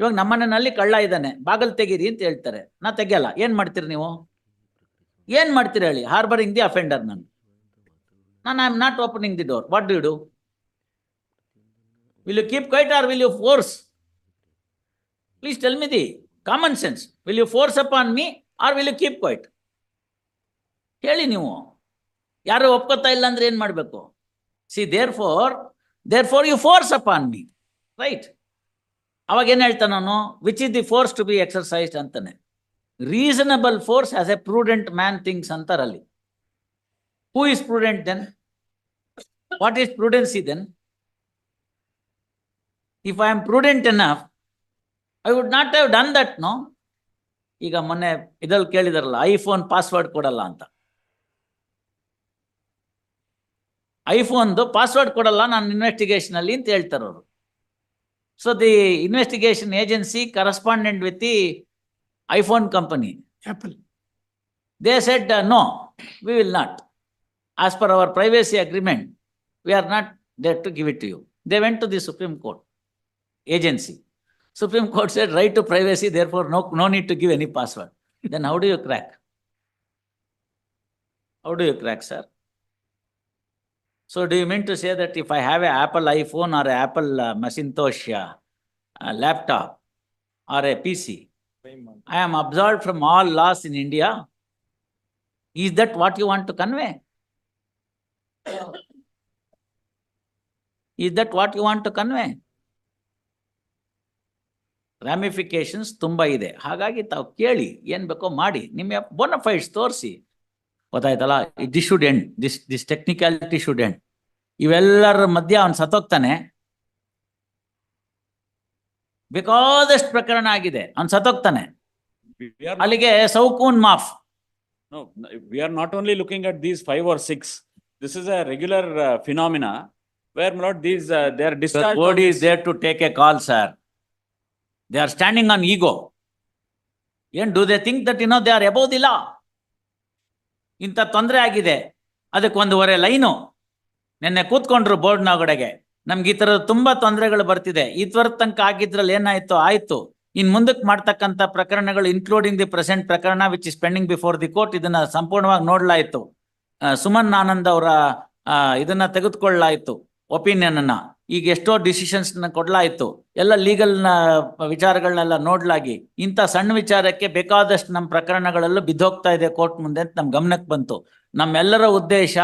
ಇವಾಗ ನಮ್ಮನೆಯಲ್ಲಿ ಕಳ್ಳ ಇದ್ದಾನೆ, ಬಾಗಲ್ ತೆಗೀರಿ ಅಂತ ಹೇಳ್ತಾರೆ. ನಾ ತೆಗಿಯಲ್ಲ, ಏನ್ ಮಾಡ್ತೀರಿ ನೀವು? ಏನ್ ಮಾಡ್ತೀರಿ ಹೇಳಿ? ಹಾರ್ಬರಿಂಗ್ ದಿ ಅಫೆಂಡರ್ ನಾನು. ನಾನು I am not opening the door what do do will you keep quiet or will you force please tell me the common sense will you force up on me or will you keep quiet ಹೇಳಿ ನೀವು. ಯಾರು ಒಪ್ಕೋತಾ ಇಲ್ಲ ಅಂದ್ರೆ ಏನ್ ಮಾಡ್ಬೇಕು? See therefore therefore you force up on me right ಅವಾಗ ಏನ್ ಹೇಳ್ತಾನೆ ಅವನು which is the force to be exercised ಅಂತಾನೆ. Reasonable force as a prudent man things ಅಂತಾರಲ್ಲಿ. Who is prudent then what is prudency then if I am prudent enough I would not have done that no ಈಗ ಮೊನ್ನೆ ಇದ್ರಲ್ಲಿ ಕೇಳಿದಾರಲ್ಲ iPhone password ಕೊಡಲ್ಲ ಅಂತ. ಐಫೋನ್ದು password ಕೊಡಲ್ಲ, ನಾನು ಇನ್ವೆಸ್ಟಿಗೇಷನಲ್ಲಿ ಅಂತ ಹೇಳ್ತಾರೆ So the investigation agency corresponded with the iPhone company. Apple. They said, uh, no, we will not. As per our privacy agreement, we are not there to give it to you. They went to the Supreme Court agency. Supreme Court said right to privacy, therefore no, no need to give any password. then how do you crack? How do you crack, sir? So do you mean to say that if i have an apple iphone or an apple uh, macintosh uh, uh, laptop or a pc I am absolved from all laws in India. Is that what you want to convey? Is that what you want to convey? Ramifications, ತುಂಬಾ Hagagi tau keli, yen beko ಬೇಕೋ ಮಾಡಿ ನಿಮ್ಮ bona fides ತೋರಿಸಿ ಗೊತ್ತಾಯ್ತಲ್ಲ this should end this this technicality should end ಇವೆಲ್ಲರ ಮಧ್ಯೆ ಅವನ್ ಸತ್ತೋಗ್ತಾನೆ ಬೇಕಾದಷ್ಟು ಪ್ರಕರಣ ಆಗಿದೆ ಅವ್ನ್ ಸತ್ತೋಗ್ತಾನೆ ಅಲ್ಲಿಗೆ ಸೌಕೂನ್ ಮಾಫ್ no, we are not only looking at these five or six. This is a regular uh, phenomena where not lord, these, uh, they are The discharged. board from is this- there to take a call, sir. They are standing on ego. And do they think that, you know, they are above the law? ಇಂಥ ತೊಂದರೆ ಆಗಿದೆ. ಅದಕ್ಕೆ ಒಂದೂವರೆ line. ನಿನ್ನೆ ಕೂತ್ಕೊಂಡ್ರು ಬೋರ್ಡ್ನೊಳಗಡೆಗೆ ನಮ್ಗೆ ಈ ಥರದ ತುಂಬಾ ತೊಂದರೆಗಳು ಬರ್ತಿದೆ. ಇದುವರ ತನಕ ಆಗಿದ್ರಲ್ಲಿ ಏನಾಯ್ತು? ಆಯ್ತು. ಇನ್ ಮುಂದಕ್ಕೆ ಮಾಡ್ತಕ್ಕಂಥ ಪ್ರಕರಣಗಳು ಇನ್ಕ್ಲೂಡಿಂಗ್ ದಿ ಪ್ರೆಸೆಂಟ್ ಪ್ರಕರಣ which is pending before the court ಇದನ್ನ ಸಂಪೂರ್ಣವಾಗಿ ನೋಡ್ಲಾಯ್ತು. ಸುಮನ್ ಆನಂದ್ ಅವರ ಇದನ್ನ ತೆಗೆದುಕೊಳ್ಳಲಾಯ್ತು ಒಪಿನಿಯನ್ ಅನ್ನ. ಈಗ ಎಷ್ಟೋ ಡಿಸಿಷನ್ಸ್ ಕೊಡ್ಲಾಯ್ತು. ಎಲ್ಲ ಲೀಗಲ್ನ ವಿಚಾರಗಳನ್ನೆಲ್ಲ ನೋಡ್ಲಾಗಿ. ಇಂಥ ಸಣ್ಣ ವಿಚಾರಕ್ಕೆ ಬೇಕಾದಷ್ಟು ನಮ್ಮ ಪ್ರಕರಣಗಳಲ್ಲೂ ಬಿದ್ದೋಗ್ತಾ ಇದೆ ಕೋರ್ಟ್ ಮುಂದೆ ಅಂತ ನಮ್ಮ ಗಮನಕ್ಕೆ ಬಂತು. ನಮ್ಮೆಲ್ಲರ ಉದ್ದೇಶ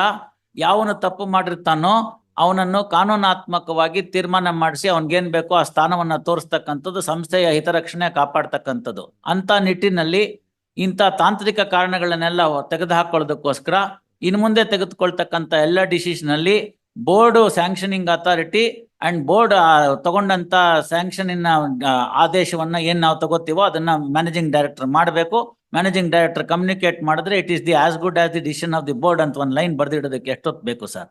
ಯಾವನು ತಪ್ಪು ಮಾಡಿರ್ತಾನೋ ಅವನನ್ನು ಕಾನೂನಾತ್ಮಕವಾಗಿ ತೀರ್ಮಾನ ಮಾಡಿಸಿ ಅವನ್ಗೇನ್ ಬೇಕೋ ಆ ಸ್ಥಾನವನ್ನ ತೋರಿಸ್ತಕ್ಕಂಥದ್ದು, ಸಂಸ್ಥೆಯ ಹಿತರಕ್ಷಣೆ ಕಾಪಾಡ್ತಕ್ಕಂಥದ್ದು. ಅಂತ ನಿಟ್ಟಿನಲ್ಲಿ ಇಂಥ ತಾಂತ್ರಿಕ ಕಾರಣಗಳನ್ನೆಲ್ಲ ತೆಗೆದುಹಾಕೊಳ್ಳೋದಕ್ಕೋಸ್ಕರ ಇನ್ನು ಮುಂದೆ ತೆಗೆದುಕೊಳ್ತಕ್ಕಂಥ ಎಲ್ಲ ಡಿಸಿಷನ್ ಅಲ್ಲಿ board sanctioning authority and board ತಗೊಂಡಂತ sanction ಆದೇಶವನ್ನ ಏನ್ ನಾವು ತಗೋತೀವೋ ಅದನ್ನ ಮ್ಯಾನೇಜಿಂಗ್ ಡೈರೆಕ್ಟರ್ ಮಾಡಬೇಕು. ಮ್ಯಾನೇಜಿಂಗ್ ಡೈರೆಕ್ಟರ್ ಕಮ್ಯುನಿಕೇಟ್ ಮಾಡಿದ್ರೆ it is the as good as the decision of the board ಅಂತ ಒಂದು ಲೈನ್ ಬರ್ದಿಡೋದಕ್ಕೆ ಎಷ್ಟೊತ್ತು ಬೇಕು ಸರ್?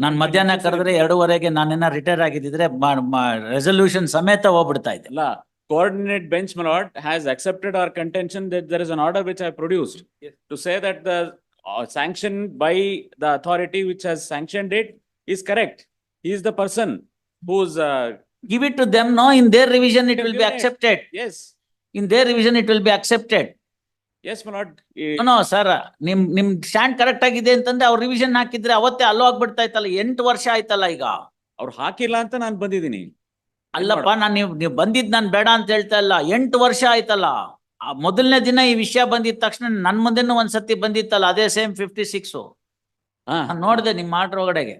ನಾನು ಮಧ್ಯಾಹ್ನ. ಕರೆದ್ರೆ ಎರಡೂವರೆಗೆ ನಾನೇನ ರಿಟೈರ್ ಆಗಿದ್ದಿದ್ರೆ ರೆಸೊಲ್ಯೂಷನ್ ಸಮೇತ ಹೋಗ್ಬಿಡ್ತಾ ಇದೆ. ಅಲ್ಲ, coordinate bench, my lord, has accepted our contention that there is an order which I produced. To say that the uh, by by the authority which has sanctioned it is correct. He is the person who's, uh, give it to them no in their revision it will be Given accepted yes, in their revision it will be accepted yes, my lord. eh, no sir ನಿಮ್ ನಿಮ್ stand correct ಆಗಿದೆ ಅಂತಂದ್ರೆ ಅವ್ರು revision ಹಾಕಿದ್ರೆ ಅವತ್ತೇ ಅಲ್ಲೋ ಆಗ್ಬಿಡ್ತಾ ಇತ್ತಲ್ಲ ಎಂಟು ವರ್ಷ ಆಯ್ತಲ್ಲ ಈಗ. ಅವ್ರು ಹಾಕಿಲ್ಲ ಅಂತ ನಾನು ಬಂದಿದ್ದೀನಿ. ಅಲ್ಲಪ್ಪ ನಾನ್ ನೀವು ನೀವು ಬಂದಿದ್ ನಾನ್ ಬೇಡ ಅಂತ ಹೇಳ್ತಾ ಇಲ್ಲ ಎಂಟು ವರ್ಷ ಆಯ್ತಲ್ಲ. ಮೊದಲನೇ ದಿನ ಈ ವಿಷಯ ಬಂದಿದ ತಕ್ಷಣ ನನ್ ಮುಂದೆನೂ ಒಂದ್ಸತಿ ಬಂದಿತ್ತಲ್ಲ ಅದೇ ಸೇಮ್ ಫಿಫ್ಟಿ ಸಿಕ್ಸ್ ನೋಡಿದೆ ನೋಡ್ದೆ ನಿಮ್ ಮಾಡ್ರ ಒಳಗಡೆಗೆ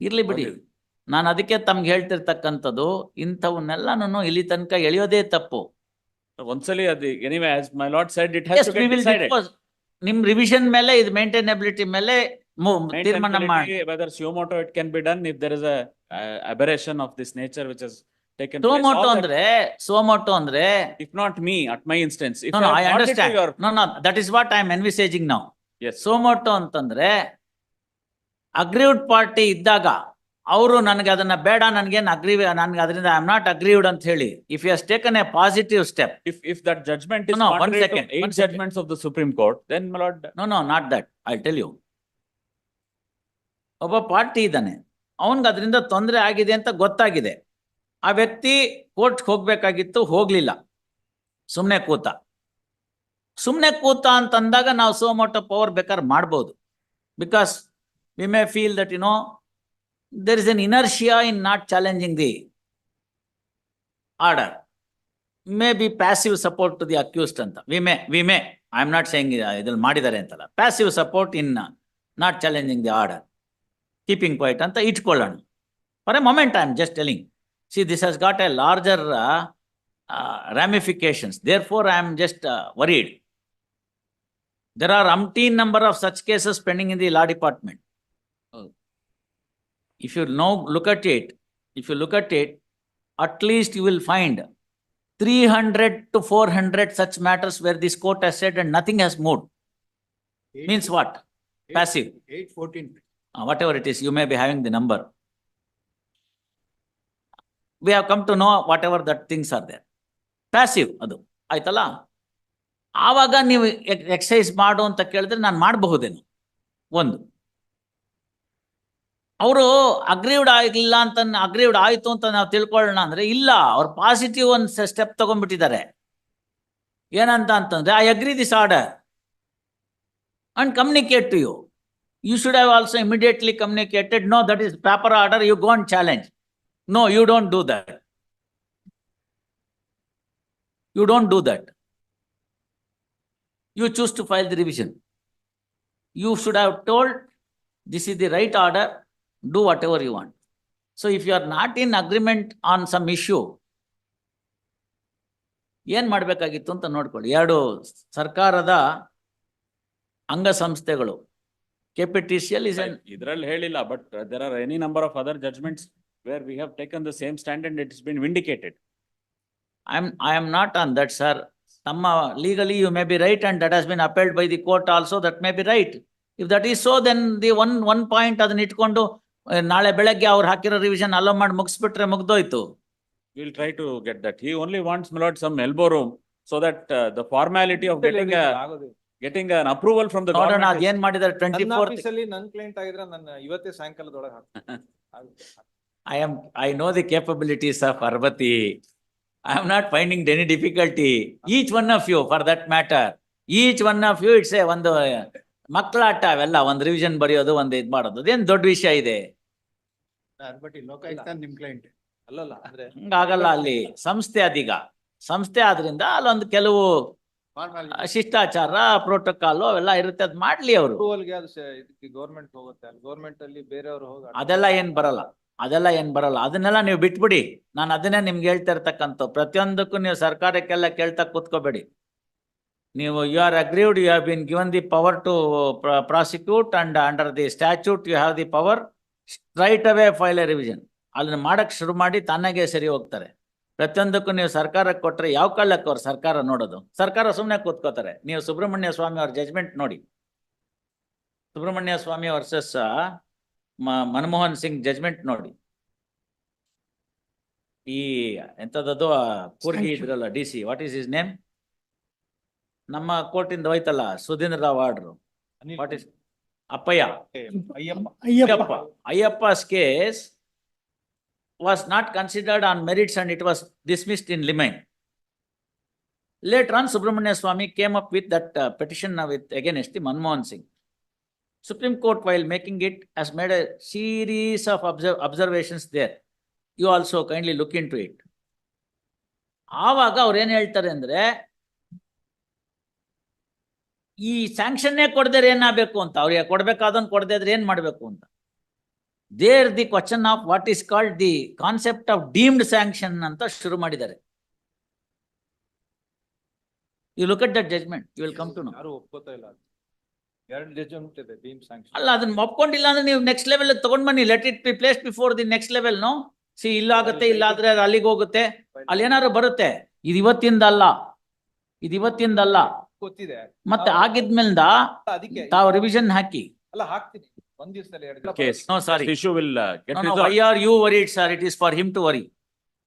ಇರ್ಲಿ ಬಿಡಿ. ನಾನು ಅದಕ್ಕೆ ತಮ್ಗೆ ಹೇಳ್ತಿರ್ತಕ್ಕಂಥದ್ದು ಇಂಥವನ್ನೆಲ್ಲಾನು ಇಲ್ಲಿ ತನಕ ಎಳೆಯೋದೇ ತಪ್ಪು ಒಂದ್ಸಲಿ ಅದು anyway, as my decided. dispose. ನಿಮ್ ರಿವಿಷನ್ ಮೇಲೆ ಇದು ಮೇಂಟೈನಬಿಲಿಟಿ ಮೇಲೆ ತೀರ್ಮಾನ ಮಾಡಿ Whether suo moto it can be done if there is a uh, aberration of this nature which has taken. place, suo motu all that- ಅಂದ್ರೆ ಸೋಮೋಟೋ ಅಂದ್ರೆ If not me, at my instance, if No, no, I brought understand. your, no, that is what I am envisaging now. yes, suo motu ಅಂತಂದ್ರೆ aggrieved party ಇದ್ದಾಗ ಅವರು ನನಗೆ ಅದನ್ನ ಬೇಡ ನನ್ಗೇನ್ agri ನನ್ಗೆ ಅದರಿಂದ ಐ ಆಮ್ ನಾಟ್ ಅಗ್ರೀವ್ಡ್ ಅಂತ ಹೇಳಿ if you has taken a positive step if, if that judgment is No, no, one contrary to second, one eight second. judgments of the Supreme Court, then my lord, no no not that I tell you ಒಬ್ಬ party ಇದ್ದಾನೆ ಅವನ್ಗೆ ಅದರಿಂದ ತೊಂದರೆ ಆಗಿದೆ ಅಂತ ಗೊತ್ತಾಗಿದೆ ಆ ವ್ಯಕ್ತಿ ಕೋರ್ಟ್ಗೆ ಹೋಗ್ಬೇಕಾಗಿತ್ತು, ಹೋಗ್ಲಿಲ್ಲ. ಸುಮ್ಮನೆ ಕೂತ. ಸುಮ್ಮನೆ ಕೂತ ಅಂತಂದಾಗ ನಾವು ಸೋ ಮೋಟೋ ಪವರ್ ಬೇಕಾದ್ರೆ ಮಾಡ್ಬೋದು. Because we may feel that you know there is an inertia in not challenging the order may be passive support to the accused ಅಂತ. We may we may I am not saying ಇದ್ರಲ್ಲಿ ಮಾಡಿದ್ದಾರೆ ಅಂತಲ್ಲ. Passive support in not challenging the order keeping point ಅಂತ ಇಟ್ಕೊಳ್ಳೋಣ. For a moment I am just telling See, this has got a larger uh, uh, ramifications. Therefore, I am just uh, worried. There are umpteen number of such cases pending in the law department. Oh. If you now look at it, if you look at it, at least you will find 300 to 400 such matters where this court has said and nothing has moved. Eight, Means what? Eight, Passive. 814. Uh, whatever it is, you may be having the number. We have come to know whatever that things are there passive ಅದು. ಆಯ್ತಲ್ಲ? ಆವಾಗ ನೀವು exercise ಮಾಡು ಅಂತ ಕೇಳಿದ್ರೆ ನಾನು ಮಾಡಬಹುದೇನು? ಒಂದು. ಅವರು ಅಗ್ರೀವ್ಡ್ ಆಗಲಿಲ್ಲ ಅಂತ ಅಗ್ರೀವ್ಡ್ ಆಯಿತು ಅಂತ ನಾವು ತಿಳ್ಕೊಳ್ಳೋಣ ಅಂದರೆ ಇಲ್ಲ, ಅವ್ರು ಪಾಸಿಟಿವ್ ಒಂದು ಸ್ಟೆಪ್ ತಗೊಂಬಿಟ್ಟಿದ್ದಾರೆ ಏನಂತ ಅಂತಂದರೆ I agree this order and communicate to you you should have also immediately communicated no that is proper order you gone challenge No, you don't do that. You don't do that. You choose to file the revision. You should have told, this is the right order, do whatever you want. So if you are not in agreement on some issue, ಏನ್ ಮಾಡ್ಬೇಕಾಗಿತ್ತು ಅಂತ ನೋಡ್ಕೊಳ್ಳಿ ಎರಡು ಸರ್ಕಾರದ ಅಂಗಸಂಸ್ಥೆಗಳು ಕೆಪಿಟಿಸಿಯಲ್ is ಇದ್ರಲ್ಲಿ ಹೇಳಿಲ್ಲ but there are any number of other judgments where we have taken the same stand and it's been vindicated. I am, I am not on that, sir. Some uh, legally you may be right and that has been upheld by the court also, that may be right. If that is so, then the one, one point ಅದನ್ನ ಇಟ್ಕೊಂಡು ಆ, ನಾಳೆ ಬೆಳಗ್ಗೆ ಅವ್ರು ಹಾಕಿರೋ revision hello ಮಾಡಿ ಮುಗಿಸ್ಬಿಟ್ರೆ ಮುಗ್ದೋಯ್ತು. We'll try to get that. He only wants, my lord, some elbow room so that uh, the formality of getting a, getting an approval from the ನೋಡೋಣ government. No, ಅದೇನ್ ಮಾಡಿದಾರೆ ಟ್ವೆಂಟಿ ನನ್ನ fourth. ಆಫೀಸಲ್ಲಿ ನನ್ client ಆಗಿದ್ರೆ ನನ್ನ ಇವತ್ತೇ ಸಾಯಂಕಾಲದೊಳಗೆ I am, I know the capabilities of Parvati. I am not finding any difficulty. Each one of you for that matter, each one of you, it's a ಒಂದು ಮಕ್ಕಳಾಟ ಅವೆಲ್ಲ ಒಂದ್ ರಿವಿಷನ್ ಬರೆಯೋದು ಒಂದ್ ಇದ್ ಮಾಡೋದು. ಅದೇನ್ ದೊಡ್ಡ ವಿಷಯ ಇದೆ. ಬಟ್ ಲೋಕಾಯುಕ್ತ ನಿಮ್ ಕ್ಲೈಂಟ್ ಅಲ್ಲಲ್ಲ ಅಂದ್ರೆ ಹಂಗಾಗಲ್ಲ ಅಲ್ಲಿ. ಸಂಸ್ಥೆ ಅದೀಗ. ಸಂಸ್ಥೆ ಆದ್ರಿಂದ ಅಲ್ಲೊಂದು ಕೆಲವು ಶಿಷ್ಟಾಚಾರ ಪ್ರೋಟೋಕಾಲ್ ಅವೆಲ್ಲ ಇರುತ್ತೆ ಅದ್ ಮಾಡ್ಲಿ ಅವರು. ಗೌರ್ಮೆಂಟ್ ಹೋಗುತ್ತೆ. ಗೌರ್ಮೆಂಟ್ ಅಲ್ಲಿ ಬೇರೆಯವರು ಹೋಗ ಅದೆಲ್ಲ ಏನ್ ಬರಲ್ಲ. ಅದೆಲ್ಲ ಏನ್ ಬರಲ್ಲ. ಅದನ್ನೆಲ್ಲ ನೀವು ಬಿಟ್ಬಿಡಿ. ನಾನು ಅದನ್ನೇ ನಿಮ್ಗೆ ಹೇಳ್ತಾ ಇರ್ತಕ್ಕಂಥ ಪ್ರತಿಯೊಂದಕ್ಕೂ ನೀವು ಸರ್ಕಾರಕ್ಕೆಲ್ಲ ಕೇಳ್ತಾ ಕೂತ್ಕೋಬೇಡಿ. ನೀವು you are aggrieved you have been given the power to prosecute and under the statute you have the power straight away file a revision ಅದನ್ನ ಮಾಡಕ್ ಶುರು ಮಾಡಿ ತಾನಾಗೆ ಸರಿ ಹೋಗ್ತಾರೆ. ಪ್ರತಿಯೊಂದಕ್ಕೂ ನೀವು ಸರ್ಕಾರಕ್ಕೆ ಕೊಟ್ರೆ ಯಾವ ಕಾಲಕ್ಕೆ ಅವ್ರು ಸರ್ಕಾರ ನೋಡೋದು? ಸರ್ಕಾರ ಸುಮ್ಮನೆ ಕೂತ್ಕೋತಾರೆ. ನೀವು ಸುಬ್ರಹ್ಮಣ್ಯ ಸ್ವಾಮಿ ಅವ್ರ ಜಜ್ಮೆಂಟ್ ನೋಡಿ. ಸುಬ್ರಹ್ಮಣ್ಯ ಸ್ವಾಮಿ ವರ್ಸಸ್ ಮನಮೋಹನ್ ಸಿಂಗ್ ಜಜ್ಮೆಂಟ್ ನೋಡಿ. ಈ ಎಂತದ್ದು ಕೂರ್ಗಿ ಇದ್ರಲ್ಲ D C what is is name ನಮ್ಮ ಕೋರ್ಟ್ ಇಂದ ಹೋಯ್ತಲ್ಲ Sudhindra Rao order. What is Appayya. Ayyappa. Ayyappa. Case was not considered on merits and it was dismissed in limine later on Subramanya Swamy came up with that petition with against Manmohan Singh Supreme Court, while making it, has made a series of observ- observations there. You also kindly look into it. ಆವಾಗ ಅವ್ರು ಏನ್ ಹೇಳ್ತಾರೆ ಅಂದ್ರೆ ಈ ಸ್ಯಾಂಕ್ಷನ್ನೇ ಕೊಡದ್ರೆ ಏನಾಗಬೇಕು ಅಂತ ಅವ್ರಿಗೆ ಕೊಡ್ಬೇಕಾದನ್ ಕೊಡದೇ ಇದ್ರೆ ಏನ್ ಮಾಡಬೇಕು ಅಂತ there the question of what is called the concept of deemed sanction ಅಂತ ಶುರು ಮಾಡಿದ್ದಾರೆ you look at that judgment you will come to know ಯಾರು ಒಪ್ಕೋತಾ ಇಲ್ಲ. ಎರಡು ಇದೆ ಸ್ಯಾಂಕ್ಷನ್ ಅಲ್ಲ ಅದನ್ನ ಒಪ್ಕೊಂಡಿಲ್ಲ ಅಂದ್ರೆ ನೀವು ನೆಕ್ಸ್ಟ್ ಲೆವೆಲ್ ತಗೊಂಡ್ ಬನ್ನಿ. Let it be place before the next level no see ಇಲ್ಲಾಗುತ್ತೆ ಇಲ್ಲ ಆದ್ರೆ ಅದು ಅಲ್ಲಿಗೆ ಹೋಗುತ್ತೆ. ಅಲ್ಲಿ ಏನಾದ್ರು ಬರುತ್ತೆ. ಇದು ಇವತ್ತಿಂದ ಅಲ್ಲ ಇದು ಇವತ್ತಿಂದ ಅಲ್ಲ ಗೊತ್ತಿದೆ. ಮತ್ತೆ ಆಗಿದ್ಮೇಲಿಂದ ಅದಕ್ಕೆ ತಾವು ರಿವಿಷನ್ ಹಾಕಿ. ಅಲ್ಲ ಹಾಕ್ತೀನಿ. ಒಂದ್ ದಿವಸದಲ್ಲಿ ಎರಡು ದಿನ Case. issue will uh, get resolved. It is for him to worry.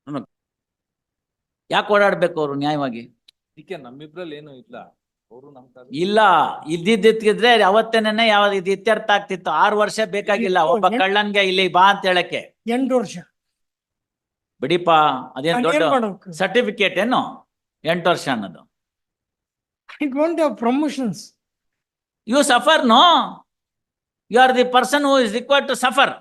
No, no. ಯಾಕೆ ಓಡಾಡ್ಬೇಕು ಅವರು ನ್ಯಾಯವಾಗಿ? ಅದಕ್ಕೆ ನಮ್ಮಿಬ್ರಲ್ಲಿ ಏನು ಇಲ್ಲ. ಇಲ್ಲ ಇದ್ದಿದ್ದಿದ್ರೆ ಅವತ್ತೇನೆ ಯಾವ ಇದು ಇತ್ಯರ್ಥ ಆಗ್ತಿತ್ತು. ಆರು ವರ್ಷ ಬೇಕಾಗಿಲ್ಲ. ಒಬ್ಬ ಕಳ್ಳನ್ಗೆ ಇಲ್ಲಿ ಬಾ ಅಂತ ಹೇಳಕ್ಕೆ. ಎಂಟು ವರ್ಷ. ಬಿಡಿಪ ಅದೇನ್ ದೊಡ್ಡ ಸರ್ಟಿಫಿಕೇಟ್ ಏನು? ಎಂಟು ವರ್ಷ ಅನ್ನೋದು. Promotions you suffer no you are the person who is required to suffer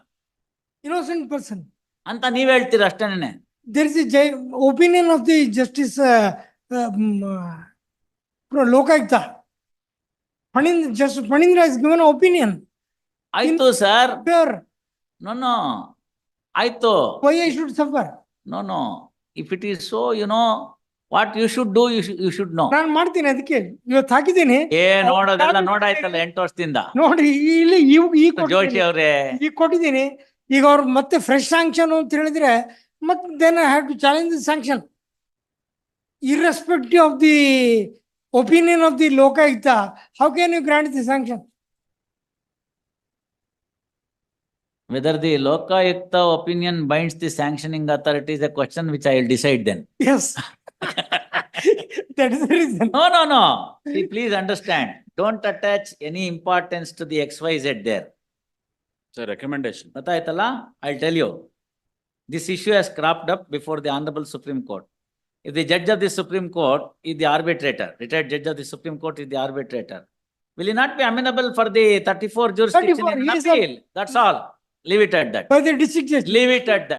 innocent person ಅಂತ ನೀವ್ ಹೇಳ್ತೀರ ಅಷ್ಟೇನೆ there is opinion of the of the Phanindra just Phanindra uh, given opinion. ಆಯ್ತು ಸರ್. ಪ್ಯೂರ್ ನೋ ನೋ ಆಯ್ತು. Why I should suffer no no if it is so you know what you should do you should no ನಾನು ಮಾಡ್ತೀನಿ ಅದಕ್ಕೆ. ಇವತ್ತು ಹಾಕಿದ್ದೀನಿ. ಏ ನೋಡೋದೆಲ್ಲ ನೋಡಾಯ್ತಲ್ಲ ಎಂಟು ವರ್ಷದಿಂದ. ನೋಡಿ ಇಲ್ಲಿ ಈ ಜೋಶಿ ಅವರೇ. ಅವ್ರೆ ಈಗ ಕೊಟ್ಟಿದ್ದೀನಿ. ಈಗ ಅವ್ರು ಮತ್ತೆ ಫ್ರೆಶ್ ಸ್ಯಾಂಕ್ಷನ್ ಅಂತ ಹೇಳಿದ್ರೆ ಮತ್ತೆ then I have to challenge the sanction irrespective of the opinion of the Lokayukta, how can you grant the sanction? Whether the Lokayukta opinion binds the sanctioning authority is a question which I will decide then. Yes. that is the reason. No, no, no. See, please understand. Don't attach any importance to the XYZ there. It's a recommendation. Gothayitala? I'll tell you. This issue has cropped up before the Honorable Supreme Court. If the judge of the Supreme Court is the arbitrator, retired judge of the Supreme Court is the arbitrator, will he not be amenable for the thirty-four jurisdiction 34, in he is a- appeal? That's all. Leave it at that. By the district judge. Leave it at that.